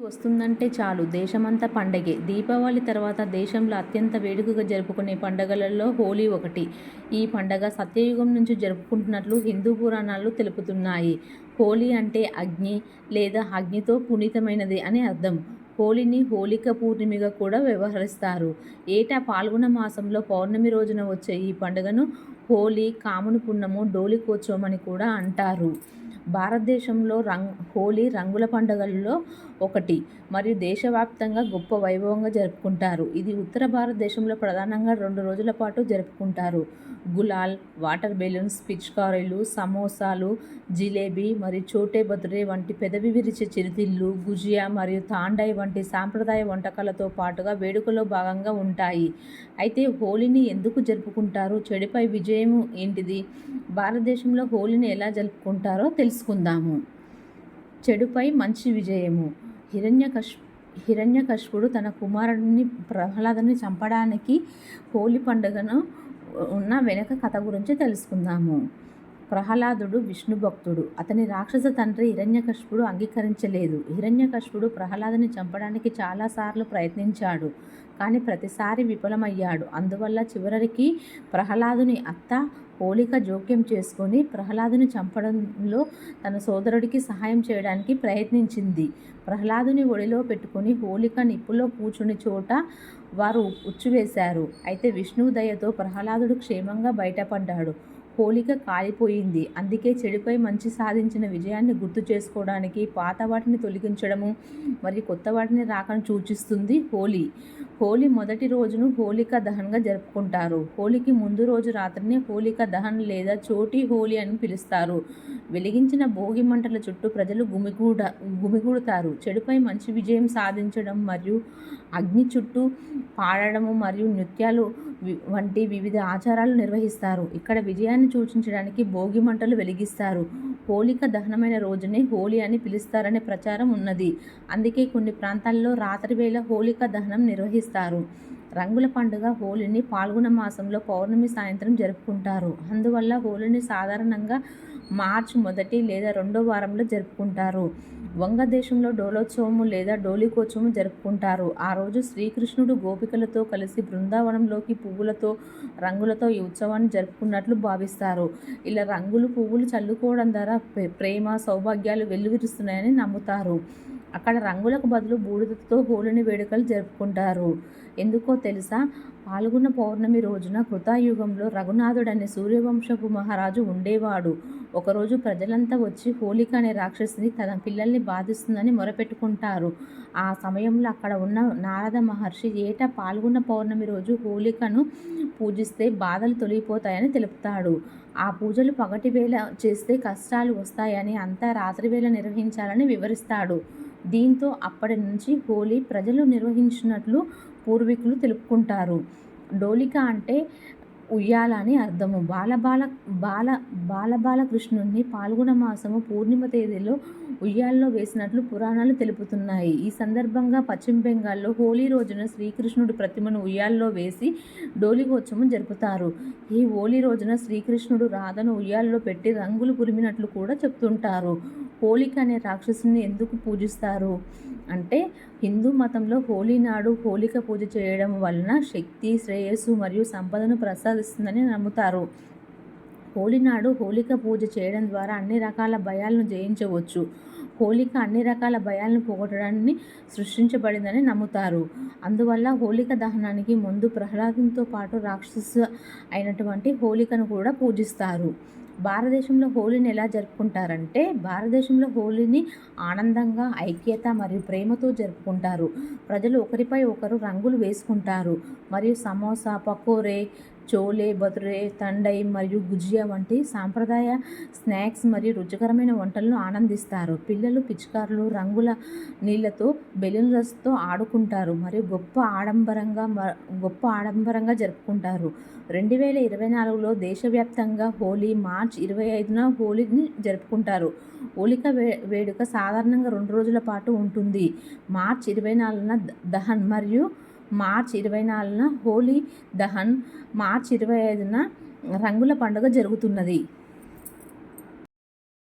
వస్తుందంటే చాలు. దేశమంతా పండగే. దీపావళి తర్వాత దేశంలో అత్యంత వేడుకగా జరుపుకునే పండగలలో హోలీ ఒకటి. ఈ పండగ సత్యయుగం నుంచి జరుపుకుంటున్నట్లు హిందూ పురాణాలు తెలుపుతున్నాయి. హోలీ అంటే అగ్ని లేదా అగ్నితో పునీతమైనది అని అర్థం. హోలీని హోలిక పూర్ణిమగా కూడా వ్యవహరిస్తారు. ఏటా పాల్గొన మాసంలో పౌర్ణమి రోజున వచ్చే ఈ పండుగను హోలీ కాముని పున్నము డోలికోత్సవం అని కూడా అంటారు. భారతదేశంలో రంగ్ హోలీ రంగుల పండుగలలో ఒకటి. మరియు దేశవ్యాప్తంగా గొప్ప వైభవంగా జరుపుకుంటారు. ఇది ఉత్తర భారతదేశంలో ప్రధానంగా రెండు రోజుల పాటు జరుపుకుంటారు. గులాల్ వాటర్ బెలూన్స్ పిచ్కారీలు సమోసాలు జిలేబీ మరియు చోటే బతురే వంటి పెదవి విరిచే చిరుతిళ్ళు గుజియా మరియు తాండాయి వంటి సాంప్రదాయ వంటకాలతో పాటుగా వేడుకలో భాగంగా ఉంటాయి. అయితే హోలీని ఎందుకు జరుపుకుంటారు? చెడుపై విజయం ఏంటిది? భారతదేశంలో హోలీని ఎలా జరుపుకుంటారో తెలుసు తెలుసుకుందాము. చెడుపై మంచి విజయము. హిరణ్యకశ్ హిరణ్యకశిపుడు తన కుమారుడిని ప్రహ్లాదుని చంపడానికి హోలీ పండుగను ఉన్న వెనక కథ గురించి తెలుసుకుందాము. ప్రహ్లాదుడు విష్ణు భక్తుడు. అతని రాక్షస తండ్రి హిరణ్యకష్పుడు అంగీకరించలేదు. హిరణ్యకష్పుడు ప్రహ్లాదుని చంపడానికి చాలాసార్లు ప్రయత్నించాడు. కానీ ప్రతిసారి విఫలమయ్యాడు. అందువల్ల చివరికి ప్రహ్లాదుని అత్త హోలిక జోక్యం చేసుకొని ప్రహ్లాదుని చంపడంలో తన సోదరుడికి సహాయం చేయడానికి ప్రయత్నించింది. ప్రహ్లాదుని ఒడిలో పెట్టుకుని హోలిక నిప్పులో కూర్చుని చోట వారు ఉచ్చువేశారు అయితే విష్ణువు దయతో ప్రహ్లాదుడు క్షేమంగా బయటపడ్డాడు. హోలిక కాలిపోయింది. అందుకే చెడుపై మంచి సాధించిన విజయాన్ని గుర్తు చేసుకోవడానికి పాత వాటిని తొలగించడము మరియు కొత్త వాటిని రాకను సూచిస్తుంది హోలీ. హోలీ మొదటి రోజును హోలికా దహన్గా జరుపుకుంటారు. హోలీకి ముందు రోజు రాత్రినే హోలికా దహన్ లేదా చోటి హోలీ అని పిలుస్తారు. వెలిగించిన భోగి మంటల చుట్టూ ప్రజలు గుమిగూడ గుమిగూడతారు. చెడుపై మంచి విజయం సాధించడం మరియు అగ్ని చుట్టూ పాడడము మరియు నృత్యాలు వంటి వివిధ ఆచారాలు నిర్వహిస్తారు. ఇక్కడ విజయాన్ని సూచించడానికి భోగి మంటలు వెలిగిస్తారు. హోలిక దహనమైన రోజునే హోలీ అని పిలుస్తారనే ప్రచారం ఉన్నది. అందుకే కొన్ని ప్రాంతాల్లో రాత్రి వేళ హోలిక దహనం నిర్వహిస్తారు. రంగుల పండుగ హోలీని పాల్గొన మాసంలో పౌర్ణమి సాయంత్రం జరుపుకుంటారు. అందువల్ల హోలీని సాధారణంగా మార్చ్ మొదటి లేదా రెండో వారంలో జరుపుకుంటారు. వంగదేశంలో డోలోత్సవము లేదా డోలికోత్సవం జరుపుకుంటారు. ఆ రోజు శ్రీకృష్ణుడు గోపికలతో కలిసి బృందావనంలోకి పువ్వులతో రంగులతో ఈ ఉత్సవాన్ని జరుపుకున్నట్లు భావిస్తారు. ఇలా రంగులు పువ్వులు చల్లుకోవడం ద్వారా ప్రేమ సౌభాగ్యాలు వెల్లువిరుస్తున్నాయని నమ్ముతారు. అక్కడ రంగులకు బదులు బూడిదతో హోలీని వేడుకలు జరుపుకుంటారు. ఎందుకో తెలుసా? పాల్గొన్న పౌర్ణమి రోజున కృతాయుగంలో రఘునాథుడు అనే సూర్యవంశపు మహారాజు ఉండేవాడు. ఒకరోజు ప్రజలంతా వచ్చి హోలిక అనే రాక్షసిని తన పిల్లల్ని బాధిస్తుందని మొరపెట్టుకుంటారు. ఆ సమయంలో అక్కడ ఉన్న నారద మహర్షి ఏటా పాల్గొన్న పౌర్ణమి రోజు హోలికను పూజిస్తే బాధలు తొలగిపోతాయని తెలుపుతాడు. ఆ పూజలు పగటి వేళ చేస్తే కష్టాలు వస్తాయని అంతా రాత్రి వేళ నిర్వహించాలని వివరిస్తాడు. దీంతో అప్పటి నుంచి హోలీ ప్రజలు నిర్వహించినట్లు పూర్వీకులు తెలుపుకుంటారు. డోలిక అంటే ఉయ్యాల అని అర్థము. బాలబాల బాల బాలబాల కృష్ణుడిని పాల్గొన మాసము పూర్ణిమ తేదీలో ఉయ్యాల్లో వేసినట్లు పురాణాలు తెలుపుతున్నాయి. ఈ సందర్భంగా పశ్చిమ బెంగాల్లో హోలీ రోజున శ్రీకృష్ణుడి ప్రతిమను ఉయ్యాల్లో వేసి డోలిగోత్సవం జరుపుతారు. ఈ హోలీ రోజున శ్రీకృష్ణుడు రాధను ఉయ్యాల్లో పెట్టి రంగులు పురిమినట్లు కూడా చెప్తుంటారు. హోలిక అనే రాక్షసుని ఎందుకు పూజిస్తారు? అంటే హిందూ మతంలో హోలీ నాడు హోలిక పూజ చేయడం వలన శక్తి శ్రేయస్సు మరియు సంపదను ప్రసాదిస్తుందని నమ్ముతారు. హోలీ నాడు హోలిక పూజ చేయడం ద్వారా అన్ని రకాల భయాలను జయించవచ్చు. హోలిక అన్ని రకాల భయాలను పోగొట్టడాన్ని సృష్టించబడిందని నమ్ముతారు. అందువల్ల హోలిక దహనానికి ముందు ప్రహ్లాదంతో పాటు రాక్షస అయినటువంటి హోలికను కూడా పూజిస్తారు. భారతదేశంలో హోలీని ఎలా జరుపుకుంటారంటే భారతదేశంలో హోలీని ఆనందంగా ఐక్యత మరియు ప్రేమతో జరుపుకుంటారు. ప్రజలు ఒకరిపై ఒకరు రంగులు వేసుకుంటారు. మరియు సమోసా పకోరే చోలే బతురే తండై మరియు గుజియా వంటి సాంప్రదాయ స్నాక్స్ మరియు రుచికరమైన వంటలను ఆనందిస్తారు. పిల్లలు పిచికారులు రంగుల నీళ్ళతో బెలూన్ రస్తో ఆడుకుంటారు మరియు గొప్ప ఆడంబరంగా గొప్ప ఆడంబరంగా జరుపుకుంటారు. రెండు వేల ఇరవై నాలుగులో దేశవ్యాప్తంగా హోలీ మార్చ్ ఇరవై ఐదున హోలీని జరుపుకుంటారు. హోలిక వే వేడుక సాధారణంగా రెండు రోజుల పాటు ఉంటుంది. మార్చ్ ఇరవై నాలుగున దహన్ మరియు మార్చ్ ఇరవై నాలుగున హోలీ దహన్. మార్చ్ ఇరవై ఐదున రంగుల పండుగ జరుగుతున్నది.